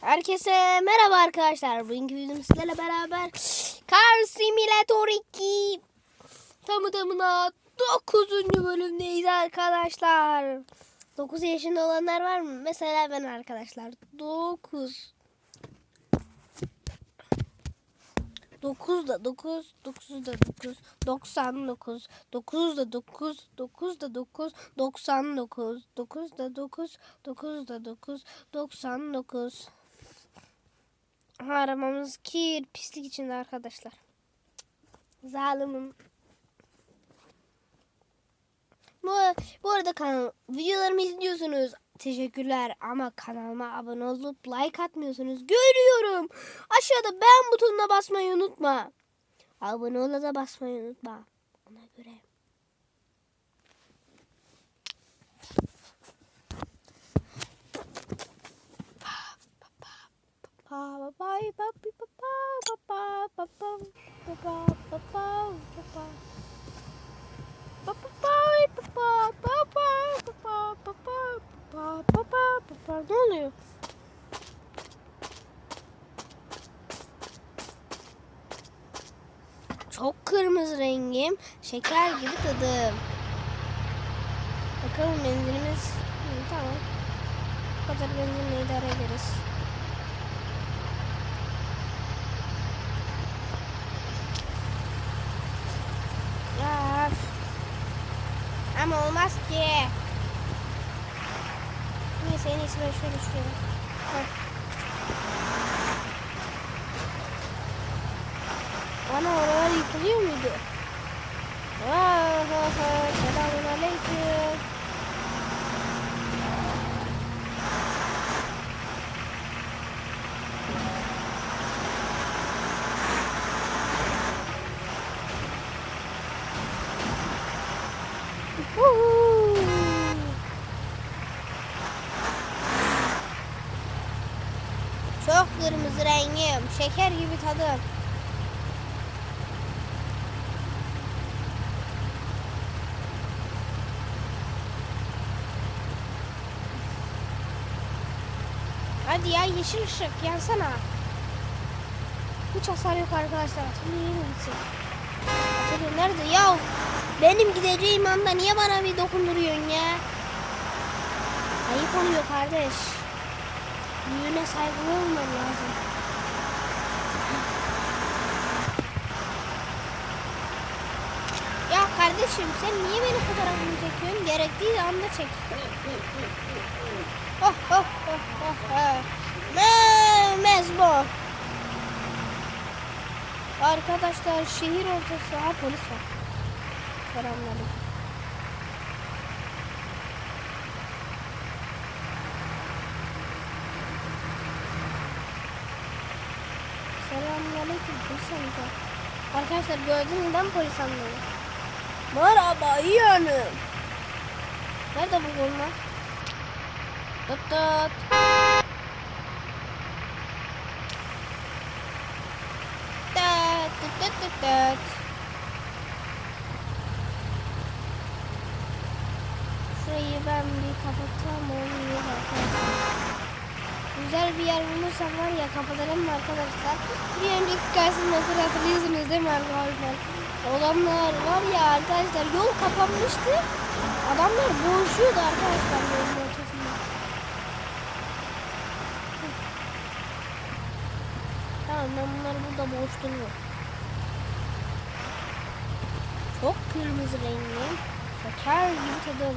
Herkese merhaba arkadaşlar. Bugünkü videomuz sizlerle beraber Car Simulator 2 tamı tamına 9. bölümdeyiz arkadaşlar. 9 yaşında olanlar var mı? Mesela ben arkadaşlar. 9 9 da 9, 9 da 9, 99, 9 da 9, 9 da 9, 99, 9 da 9, 9 da 9, 99. Aha, Arabamız kir, pislik içinde arkadaşlar. Zalimim. Bu, bu arada kanal videolarımı izliyorsunuz. Teşekkürler ama kanalıma abone olup like atmıyorsunuz. Görüyorum. Aşağıda beğen butonuna basmayı unutma. Abone ola da basmayı unutma. Ne oluyor? Çok kırmızı rengim, şeker gibi tadım. Bakalım benzinimiz tamam. Bu kadar benzinle idare ederiz. Ya. üf. Ama olmaz ki. Neyse en iyisi ben şöyle. Heh. Ana oralar yıkılıyor muydu? Ah, ah, ah. Selamun aleyküm. Woohoo! Çok kırmızı rengim, şeker gibi tadım. Hadi ya yeşil ışık yansana. Hiç hasar yok arkadaşlar. Atölye nerede ya? Benim gideceğim anda niye bana bir dokunduruyorsun ya? Ayıp oluyor kardeş. Büyüğüne saygılı olman lazım. Ya kardeşim sen niye benim fotoğrafımı çekiyorsun? Gerektiği anda çek. Oh oh oh oh oh. Arkadaşlar şehir ortası. Ha polis var. Selamünaleyküm. Selamünaleyküm polis amca. Arkadaşlar gördünüz mü polis amcayım. Merhaba iyi hanım. Nerede bu. Tut tut tut tut tut. Şurayı ben bir kapatsam olmuyor arkadaşlar. Güzel bir yer bulursam var ya kapatalım mı arkadaşlar? Bir önceki karşısında hatırlıyorsunuz değil mi arkadaşlar? Adamlar var ya arkadaşlar yol kapanmıştı. Adamlar boğuşuyordu arkadaşlar yolun ortasında. Tamam ben bunları burada boğuşturuyorum. Çok kırmızı rengi. Şeker gibi tadım.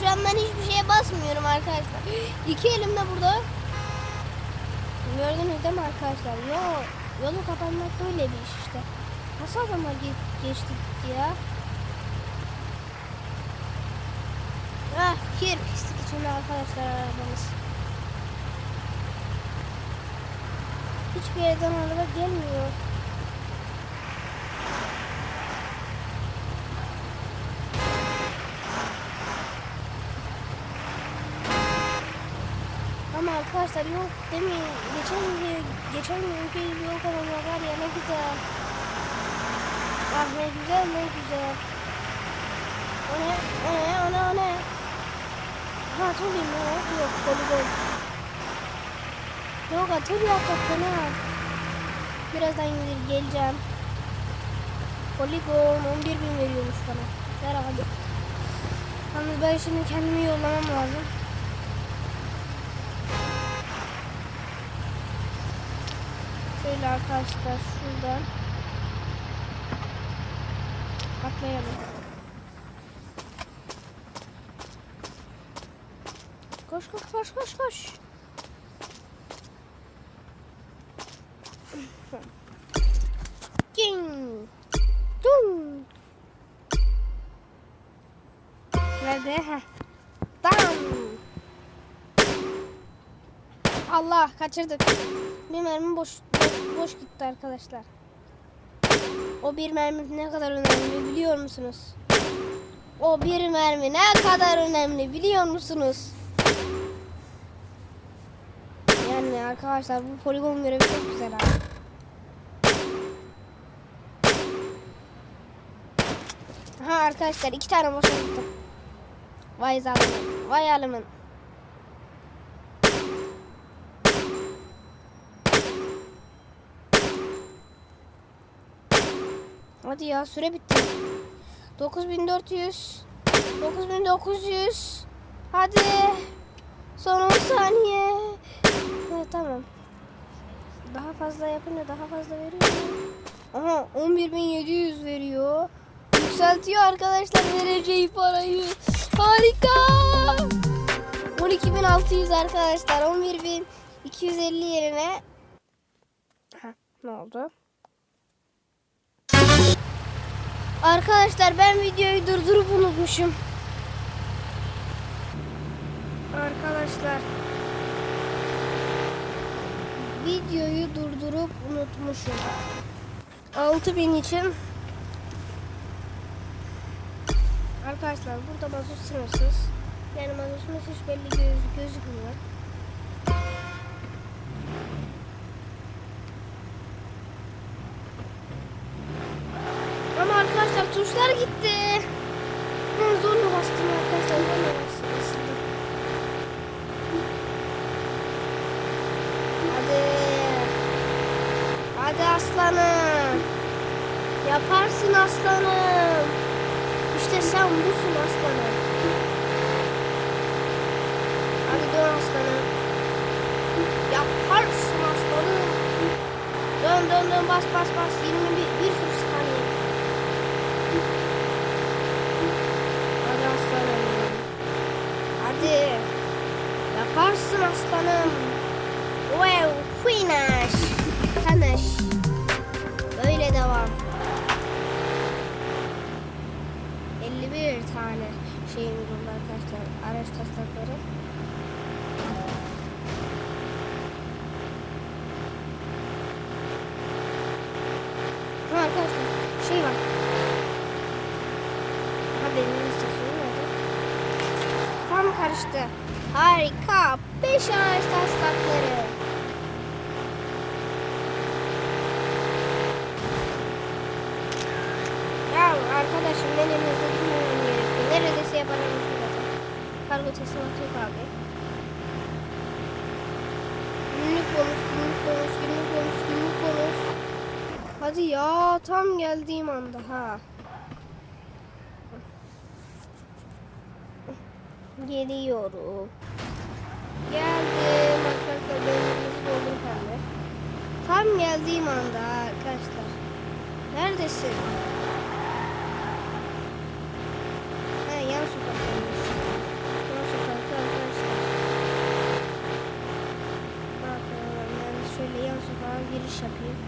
Şu an ben hiçbir şeye basmıyorum arkadaşlar. İki elimde burada. Gördünüz değil mi arkadaşlar? Yo, yolu kapanmak böyle bir iş işte. Nasıl adamlar ge- ya? Ah kir pislik içinde arkadaşlar arabamız. Hiçbir yerden araba gelmiyor. Arkadaşlar yok demeyin. Geçen geçen günkü yok ama var ya ne güzel. Ah ne güzel ne güzel. O ne? O ne? O ne? O ne? Ha atölye mi o? Yok poligon. Yok atölye hakikaten ha. Birazdan gelir geleceğim. Poligon 11 bin veriyormuş bana. Ver abi. Yalnız ben şimdi kendimi yollamam lazım. Şöyle arkadaşlar şuradan atlayalım. Koş koş koş koş koş. Ging. Dung. Nerede? Heh. Tam. Allah kaçırdık. Bir mermi boş boş gitti arkadaşlar. O bir mermi ne kadar önemli biliyor musunuz? O bir mermi ne kadar önemli biliyor musunuz? Yani arkadaşlar bu poligon görevi çok güzel abi. Ha arkadaşlar iki tane boşa gittim. Vay zalimin. Vay alimin. Hadi ya süre bitti. 9400 9900 Hadi. Son 10 saniye. Ha, tamam. Daha fazla yapınca daha fazla veriyor. Aha 11700 veriyor. Yükseltiyor arkadaşlar vereceği parayı. Harika. 12600 arkadaşlar. 11250 yerine ha, ne oldu? Arkadaşlar ben videoyu durdurup unutmuşum. Arkadaşlar videoyu durdurup unutmuşum. 6000 için Arkadaşlar burada mazot sınırsız. Yani mazotumuz hiç belli göz, gözükmüyor. Ama arkadaşlar tuşlar gitti. Ben zorla bastım arkadaşlar. Zorla bastım. aslında. Hadi. Hadi aslanım. Yaparsın aslanım. İşte sen busun aslanım. Hadi dön aslanım. Yaparsın aslanım. Dön dön dön bas bas bas. 21 karıştı. Harika. 5 araç taslakları. Ya arkadaşım benim hızlı gitmemem gerekiyor. Neredeyse yaparım zaten. Kargo teslimatı yok abi. Günlük bonus, günlük bonus, günlük bonus, günlük bonus. Hadi ya tam geldiğim anda ha. Geliyorum. Geldim arkadaşlar benim dolduruk halde. Tam geldiğim anda arkadaşlar. Neredesin? Ha yan sokaktaymış. Yan sokakta arkadaşlar. Bak ben şöyle yan sokağa giriş yapayım.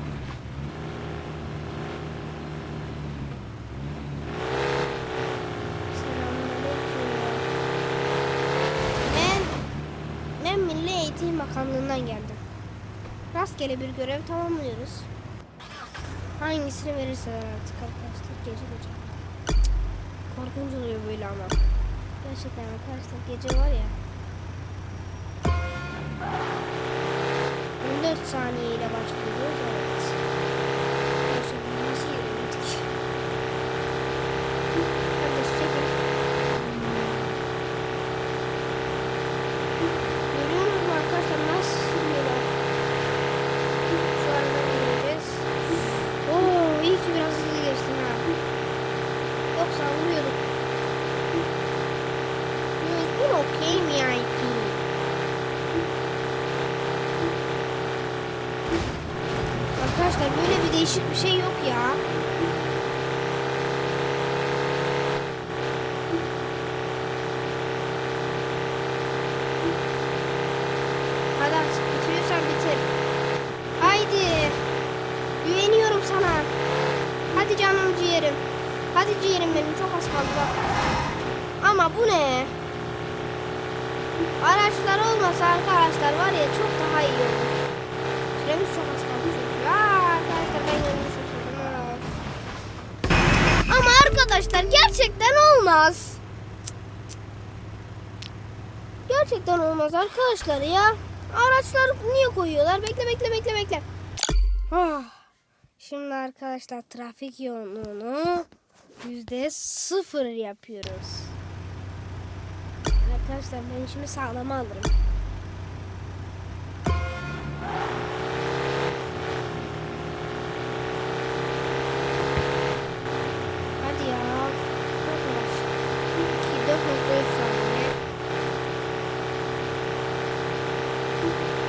Selamünaleyküm. Ben, ben Milli Eğitim Bakanlığı'ndan geldim. Rastgele bir görev tamamlıyoruz. Hangisini verirseler artık arkadaşlar gece gece. Korkunç oluyor böyle ama. Gerçekten arkadaşlar gece var ya. 14 saniye ile başlıyoruz. Evet. Arkadaşlar bunu nasıl yürüdük? Kardeş çekin. Görüyor musunuz arkadaşlar nasıl sürüyorlar? Şu aradan gireceğiz. Oo iyi ki biraz hızlı geçtin ha. Yoksa vuruyorduk. Düzgün okey mi yani? Arkadaşlar böyle bir değişik bir şey yok ya. Hadi artık bitiriyorsan bitir. Haydi. Güveniyorum sana. Hadi canım ciğerim. Hadi ciğerim benim çok az kaldı. Ama bu ne? Araçlar olmasa arkadaşlar var ya çok daha iyi olur. Süremiz çok arkadaşlar gerçekten olmaz. Gerçekten olmaz arkadaşlar ya. Araçlar niye koyuyorlar? Bekle bekle bekle bekle. Ah. Şimdi arkadaşlar trafik yoğunluğunu yüzde sıfır yapıyoruz. Arkadaşlar ben işimi sağlama alırım. Hadi ya. Çok yavaş. 2, 4.3 saniye.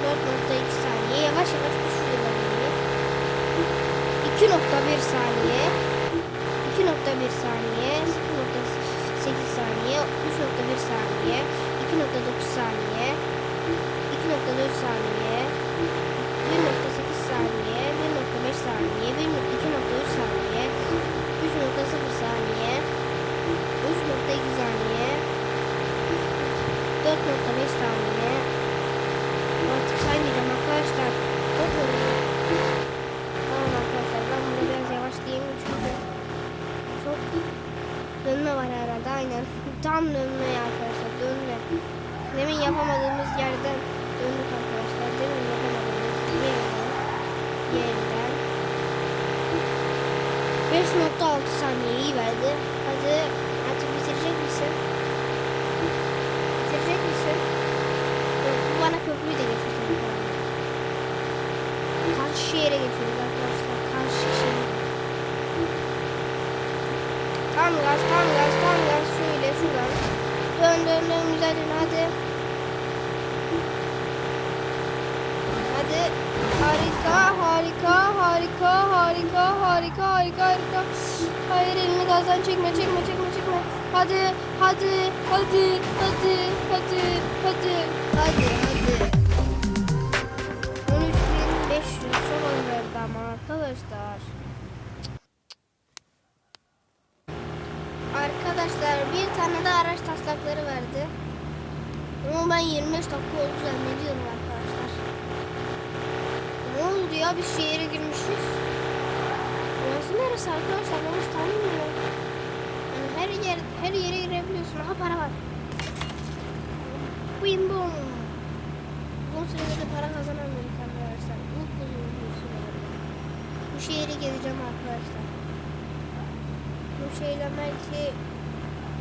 4.2 saniye. Yavaş yavaş düşürüyor beni. 2.1 saniye. 2.1 saniye. 0.8 saniye. 3.1 saniye. 2.9 saniye. 2.4 saniye. 1.8 saniye. 1.5 saniye. 2.3 saniye. 3.0 saniye. 3.2 saniye. 4.5 saniye. Artık saymayacağım arkadaşlar. Tamam arkadaşlar ben burada biraz yavaş diyeyim çünkü çok dönme var herhalde aynen. Tam dönme arkadaşlar dönme. Demin yapamadığımız yerden döndük arkadaşlar. Demin yapamadığımız yerden. Yerden. 5.6 saniyeyi verdi. Hadi artık bitirecek misin? Bitirecek misin? Bu bana köprüyü de getirecek. Karşı şehre geçiyoruz arkadaşlar. Karşı şehir. Tam gaz, tam gaz, tam gaz. Şöyle şuradan. Dön dön dön güzel dön hadi. Hadi. Harika, harika, harika, harika, harika, harika, harika. Gazdan çekme, çekme, çekme, çekme. Hadi, hadi, hadi, hadi, hadi, hadi, hadi, hadi. 13.500 çok az ama arkadaşlar. Arkadaşlar bir tane de araç taslakları verdi. Ama ben 25 dakika oldu zannediyorum arkadaşlar. Ne oldu ya biz şehire girmişiz. Burası neresi arkadaşlar ben hiç tanımıyorum. Yer her yere girebiliyorsun. Aha para var. Bim bum. Uzun sürede para kazanamıyoruz arkadaşlar. İlk uzun bir. Bu şehri gezeceğim arkadaşlar. Bu şehirden belki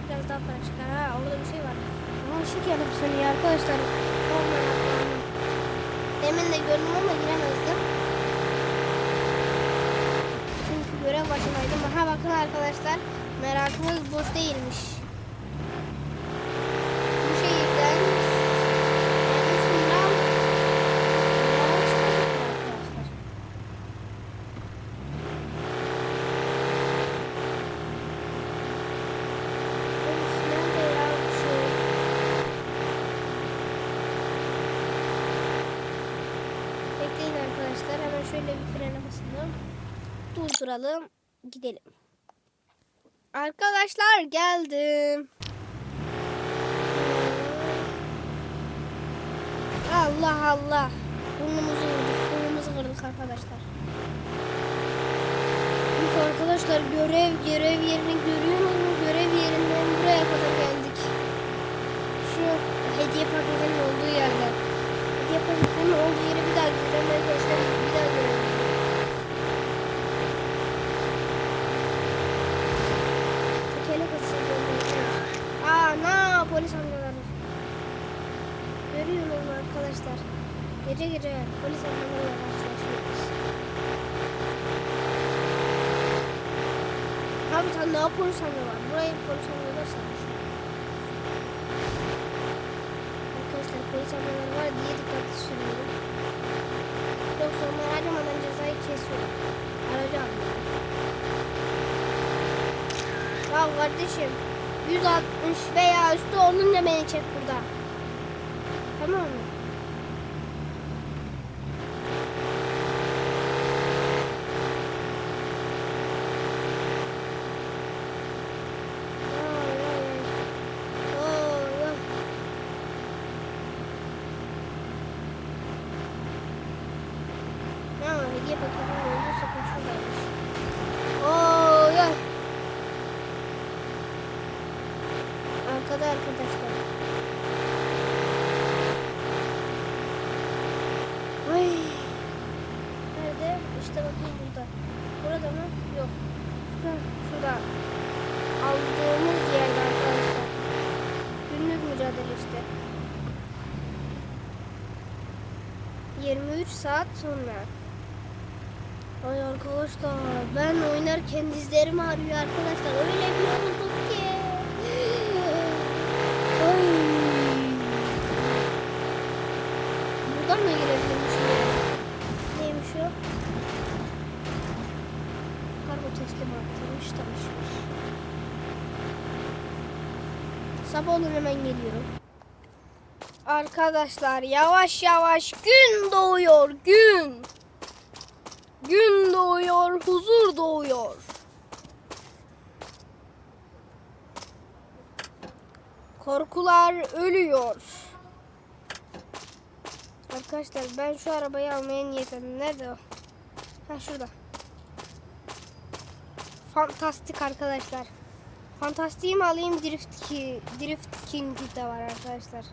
biraz daha para çıkar. Ha orada bir şey var. Ama ışık yanıp sönüyor arkadaşlar. Çok. Demin de gördüm ama giremezdim. Çünkü görev başındaydım. Aha bakın arkadaşlar. Merakımız boş değilmiş. Bu şehirden şey? Bekleyin arkadaşlar. Hemen şöyle bir frene basalım. Durduralım. Gidelim. Arkadaşlar geldim. Allah Allah. Burnumuzu vurduk. Burnumuzu kırdık arkadaşlar. Yok arkadaşlar görev görev yerini görüyorsunuz mu? Görev yerinden buraya kadar geldik. Şu hediye paketinin olduğu yerden. yapalım. olduğu yere bir daha gideceğim. Arkadaşlar bir daha görelim. Amcaları. Görüyorum arkadaşlar. Gece gece polis amcalarla karşılaşıyoruz. Abi tane daha polis amca var. Burayı polis amcalar sanmış. Arkadaşlar polis amcalar var diye dikkatli sürüyorum. Yoksa onlar harcamadan cezayı kesiyor. Aracı alıyor. Ya kardeşim 160 veya üstü olunca beni çek burada. Tamam mı? Ay, ay, ay. Ay, ay. Ya hediye paketi oldu sakın şuradaymış. Oy ay. Arkada arkadaşlar. Ay. Nerede? İşte bakayım burada. Burada mı? Yok. Heh, şurada. Aldığımız yerde arkadaşlar. İşte. 23 saat sonra. Ay arkadaşlar ben oynarken dizlerim ağrıyor arkadaşlar. Öyle bir yoruldum ki. Ay. Buradan mı girebilirmişim yani? Neymiş o? Kargo teslimatıymış tanışmış. Sabah olun hemen geliyorum. Arkadaşlar yavaş yavaş gün doğuyor gün. Gün doğuyor, huzur doğuyor. Korkular ölüyor. Arkadaşlar ben şu arabayı almaya niyetlendim. Nerede o? Ha şurada. Fantastik arkadaşlar. Fantastiği mi alayım Drift ki Drift King de var arkadaşlar.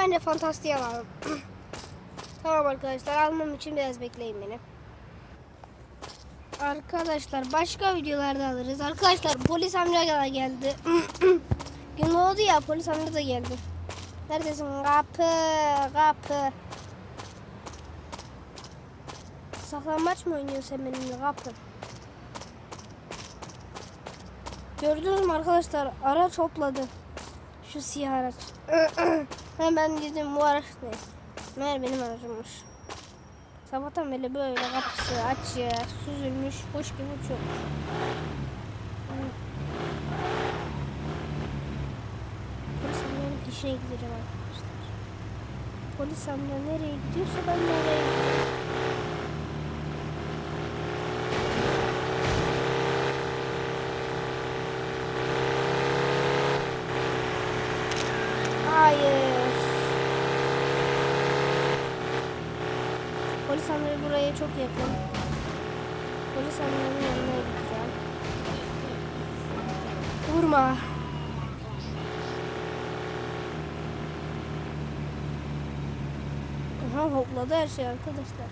Bence fantastiği alalım. tamam arkadaşlar almam için biraz bekleyin beni. Arkadaşlar başka videolarda alırız. Arkadaşlar polis amca geldi. Gün oldu ya polis amca da geldi. Neredesin? Kapı, kapı. Saklambaç mı oynuyorsun sen benimle kapı? Gördünüz mü arkadaşlar? Araç hopladı. Şu siyah araç. Hemen dedim bu araç ne? Meğer benim aracımmış. Sabahtan beri böyle kapısı açık, süzülmüş, kuş gibi uçuyor. Polis amcanın peşine gideceğim arkadaşlar. Polis amca nereye gidiyorsa ben de oraya gideceğim. Hayır. Polis amca buraya çok yakın. Polis amcanın yanına gideceğim. Vurma. Aha hopladı her şey arkadaşlar.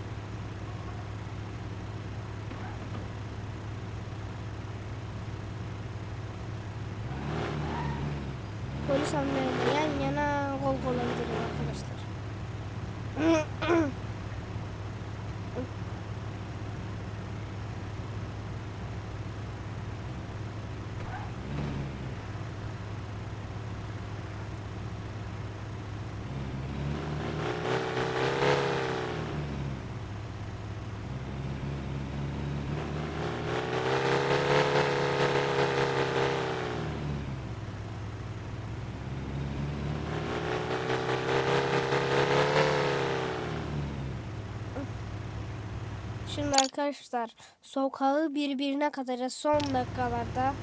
Polis amcayla yan yana kol kola gidelim arkadaşlar. Şimdi arkadaşlar sokağı birbirine katacağız son dakikalarda.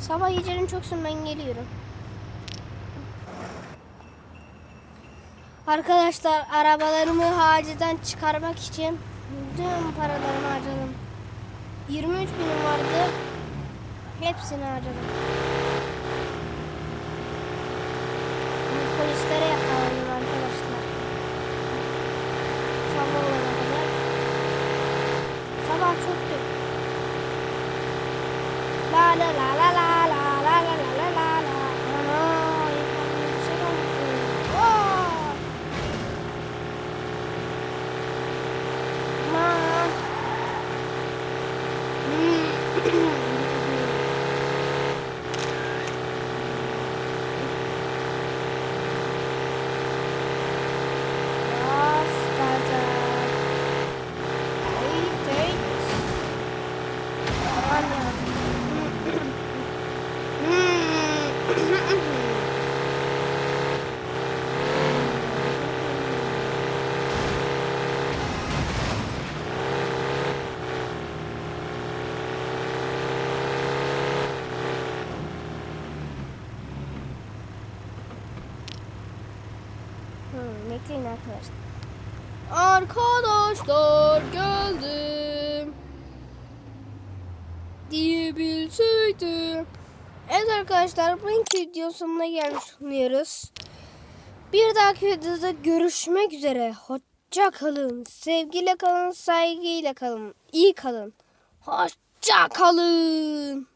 Sabah gecenin çoksun ben geliyorum. Arkadaşlar arabalarımı harcadan çıkarmak için tüm paralarımı harcadım. 23 binim vardı. Hepsini harcadım. 啦啦啦啦啦。Bekleyin arkadaşlar. Arkadaşlar geldim. Diyebilseydim. Evet arkadaşlar bugünkü videonun sonuna gelmiş bulunuyoruz. Bir dahaki videoda görüşmek üzere. Hoşça kalın. Sevgiyle kalın, saygıyla kalın. İyi kalın. Hoşça kalın.